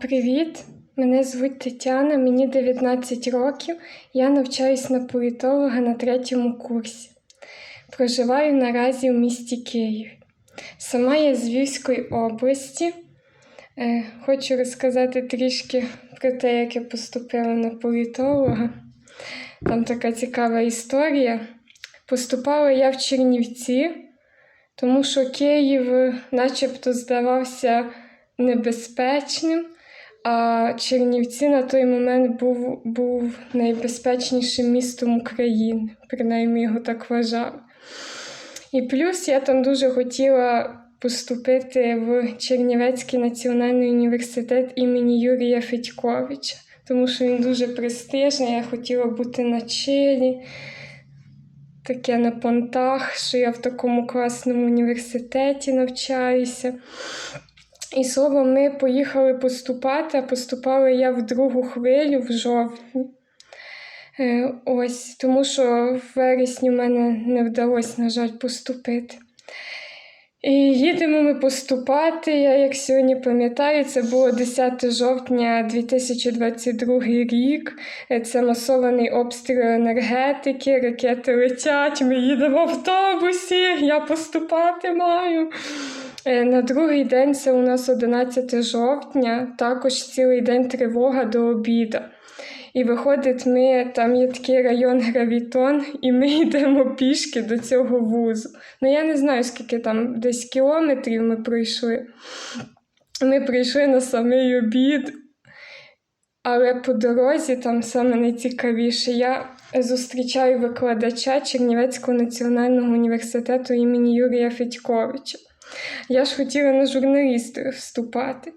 Привіт! Мене звуть Тетяна, мені 19 років. Я навчаюсь на політолога на третьому курсі. Проживаю наразі в місті Київ. Сама я з Львівської області. Е, Хочу розказати трішки про те, як я поступила на політолога. Там така цікава історія. Поступала я в Чернівці, тому що Київ начебто здавався небезпечним, а Чернівці на той момент був, був найбезпечнішим містом України, принаймні його так вважав. І плюс я там дуже хотіла поступити в Чернівецький національний університет імені Юрія Федьковича, тому що він дуже престижний, я хотіла бути на чилі, таке на понтах, що я в такому класному університеті навчаюся. І словом, ми поїхали поступати, а поступала я в другу хвилю в жовтні. Е, Ось, тому що в вересні в мене не вдалося, на жаль, поступити. І їдемо ми поступати. Я, як сьогодні пам'ятаю, це було 10 жовтня 2022 рік. Е, Це масований обстріл енергетики, ракети летять, ми їдемо в автобусі, я поступати маю. Е, На другий день це у нас 11 жовтня, також цілий день тривога до обіду. І виходить, ми там є такий район Гравітон, і ми йдемо пішки до цього вузу. Ну я не знаю, скільки там десь кілометрів ми пройшли. Ми прийшли на самий обід, але по дорозі там саме найцікавіше. Я зустрічаю викладача Чернівецького національного університету імені Юрія Федьковича. Я ж хотіла на журналістику вступати.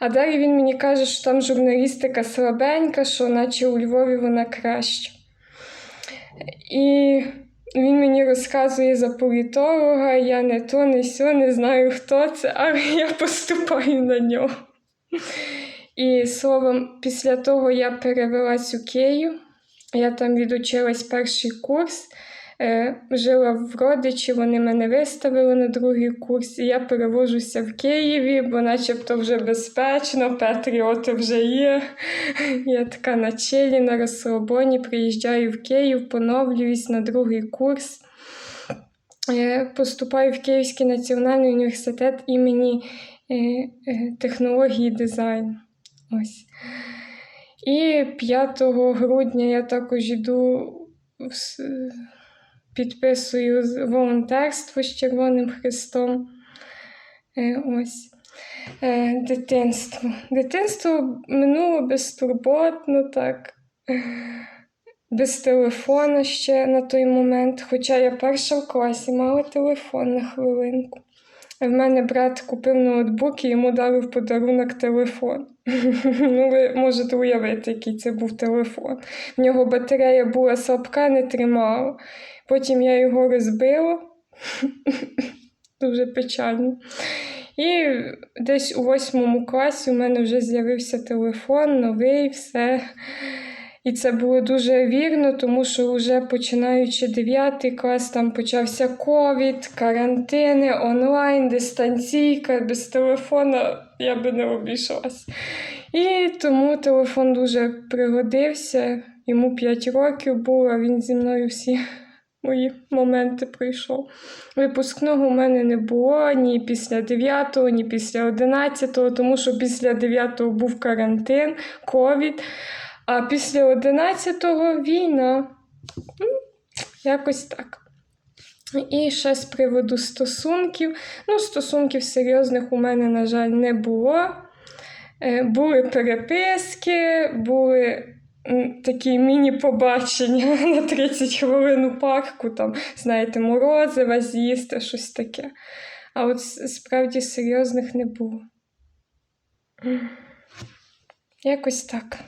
А далі він мені каже, що там журналістика слабенька, що наче у Львові вона краща. І він мені розказує за політолога, я не то, не сьо, не знаю, хто це, але я поступаю на нього. І словом, після того я перевелась у Київ, я там відучилась перший курс. Е, жила в родичі, вони мене виставили на другий курс, і я перевожуся в Києві, бо начебто вже безпечно, патріоти вже є. Я така на чилі, на розслабоні, приїжджаю в Київ, поновлююсь на другий курс. Е, Поступаю в Київський національний університет імені е, технології дизайну. Ось. І 5 грудня я також йду підписую волонтерство з Червоним Христом. Е, Ось. Е, Дитинство. Дитинство минуло безтурботно, так. Без телефона ще на той момент. Хоча я перша в класі мала телефон на хвилинку. В мене брат купив ноутбук і йому дали в подарунок телефон. Ну, ви можете уявити, який це був телефон. В нього батарея була слабка, не тримала. Потім я його розбила. Дуже печально. І десь у восьмому класі у мене вже з'явився телефон, новий, все. І це було дуже вірно, тому що вже починаючи 9 клас, там почався ковід, карантини, онлайн, дистанційка, без телефона я би не обійшлась. І тому телефон дуже пригодився. Йому 5 років було, він зі мною всі мої моменти пройшов. Випускного у мене не було ні після 9, ні після 11, тому що після 9 був карантин, ковід, а після 11-го війна. Якось так. І ще з приводу стосунків. Ну, стосунків серйозних у мене, на жаль, не було. Е, Були переписки, були такі міні-побачення на 30 хвилин у парку, там, знаєте, морозива з'їсти, щось таке. А от справді серйозних не було. Якось так.